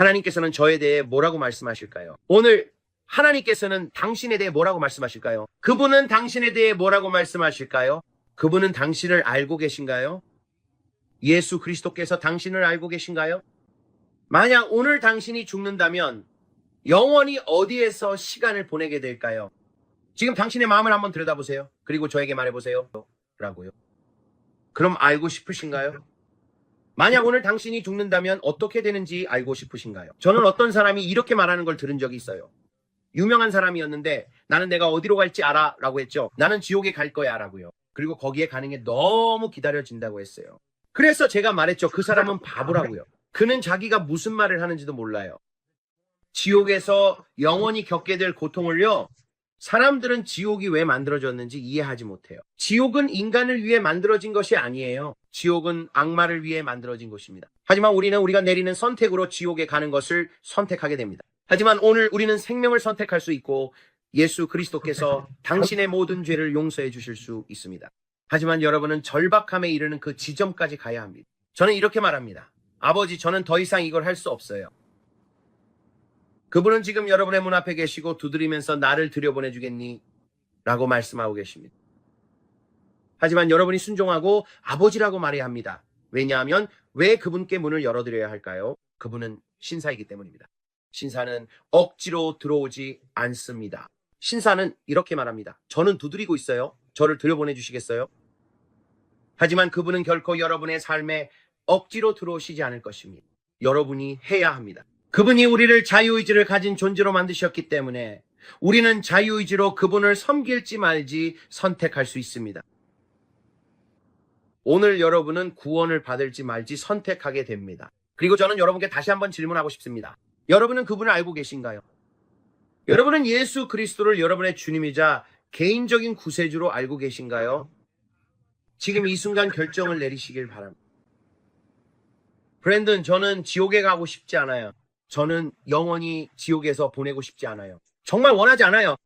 하나님께서는 저에 대해 뭐라고 말씀하실까요? 오늘 하나님께서는 당신에 대해 뭐라고 말씀하실까요? 그분은 당신에 대해 뭐라고 말씀하실까요? 그분은 당신을 알고 계신가요? 예수 그리스도께서 당신을 알고 계신가요? 만약 오늘 당신이 죽는다면 영원히 어디에서 시간을 보내게 될까요? 지금 당신의 마음을 한번 들여다보세요. 그리고 저에게 말해보세요. 라고요. 그럼 알고 싶으신가요? 만약 오늘 당신이 죽는다면 어떻게 되는지 알고 싶으신가요? 저는 어떤 사람이 이렇게 말하는 걸 들은 적이 있어요. 유명한 사람이었는데 나는 내가 어디로 갈지 알아 라고 했죠. 나는 지옥에 갈 거야 라고요. 그리고 거기에 가는 게 너무 기다려진다고 했어요. 그래서 제가 말했죠. 그 사람은 바보라고요. 그는 자기가 무슨 말을 하는지도 몰라요. 지옥에서 영원히 겪게 될 고통을요. 사람들은 지옥이 왜 만들어졌는지 이해하지 못해요. 지옥은 인간을 위해 만들어진 것이 아니에요. 지옥은 악마를 위해 만들어진 것입니다. 하지만 우리는 우리가 내리는 선택으로 지옥에 가는 것을 선택하게 됩니다. 하지만 오늘 우리는 생명을 선택할 수 있고 예수 그리스도께서 당신의 모든 죄를 용서해 주실 수 있습니다. 하지만 여러분은 절박함에 이르는 그 지점까지 가야 합니다. 저는 이렇게 말합니다. 아버지, 저는 더 이상 이걸 할 수 없어요. 그분은 지금 여러분의 문 앞에 계시고 두드리면서 나를 들여보내주겠니? 라고 말씀하고 계십니다. 하지만 여러분이 순종하고 아버지라고 말해야 합니다. 왜냐하면 왜 그분께 문을 열어드려야 할까요? 그분은 신사이기 때문입니다. 신사는 억지로 들어오지 않습니다. 신사는 이렇게 말합니다. 저는 두드리고 있어요. 저를 들여보내 주시겠어요? 하지만 그분은 결코 여러분의 삶에 억지로 들어오시지 않을 것입니다. 여러분이 해야 합니다. 그분이 우리를 자유의지를 가진 존재로 만드셨기 때문에 우리는 자유의지로 그분을 섬길지 말지 선택할 수 있습니다. 오늘 여러분은 구원을 받을지 말지 선택하게 됩니다. 그리고 저는 여러분께 다시 한번 질문하고 싶습니다. 여러분은 그분을 알고 계신가요? 여러분은 예수 그리스도를 여러분의 주님이자 개인적인 구세주로 알고 계신가요? 지금 이 순간 결정을 내리시길 바랍니다. 브랜든, 저는 지옥에 가고 싶지 않아요. 저는 영원히 지옥에서 보내고 싶지 않아요. 정말 원하지 않아요.